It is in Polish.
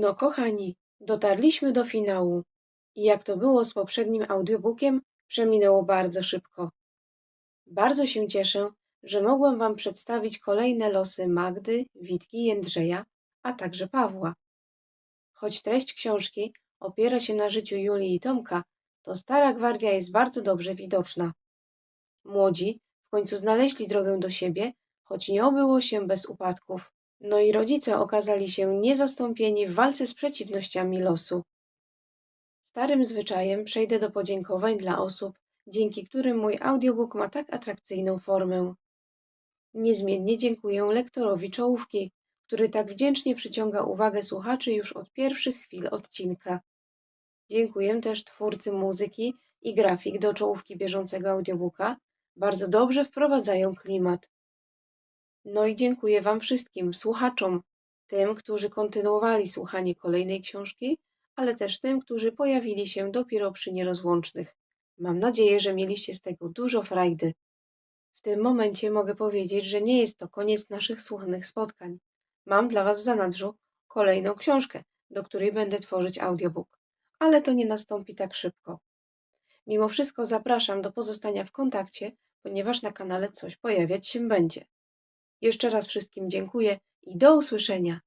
No kochani, dotarliśmy do finału. I jak to było z poprzednim audiobookiem, przeminęło bardzo szybko. Bardzo się cieszę, że mogłam Wam przedstawić kolejne losy Magdy, Witki Jędrzeja, a także Pawła. Choć treść książki opiera się na życiu Julii i Tomka, to Stara Gwardia jest bardzo dobrze widoczna. Młodzi w końcu znaleźli drogę do siebie, choć nie obyło się bez upadków. No i rodzice okazali się niezastąpieni w walce z przeciwnościami losu. Starym zwyczajem przejdę do podziękowań dla osób, dzięki którym mój audiobook ma tak atrakcyjną formę. Niezmiennie dziękuję lektorowi czołówki, który tak wdzięcznie przyciąga uwagę słuchaczy już od pierwszych chwil odcinka. Dziękuję też twórcy muzyki i grafik do czołówki bieżącego audiobooka. Bardzo dobrze wprowadzają klimat. No i dziękuję Wam wszystkim, słuchaczom, tym, którzy kontynuowali słuchanie kolejnej książki, ale też tym, którzy pojawili się dopiero przy nierozłącznych. Mam nadzieję, że mieliście z tego dużo frajdy. W tym momencie mogę powiedzieć, że nie jest to koniec naszych słuchanych spotkań. Mam dla Was w zanadrzu kolejną książkę, do której będę tworzyć audiobook, ale to nie nastąpi tak szybko. Mimo wszystko zapraszam do pozostania w kontakcie, ponieważ na kanale coś pojawiać się będzie. Jeszcze raz wszystkim dziękuję i do usłyszenia.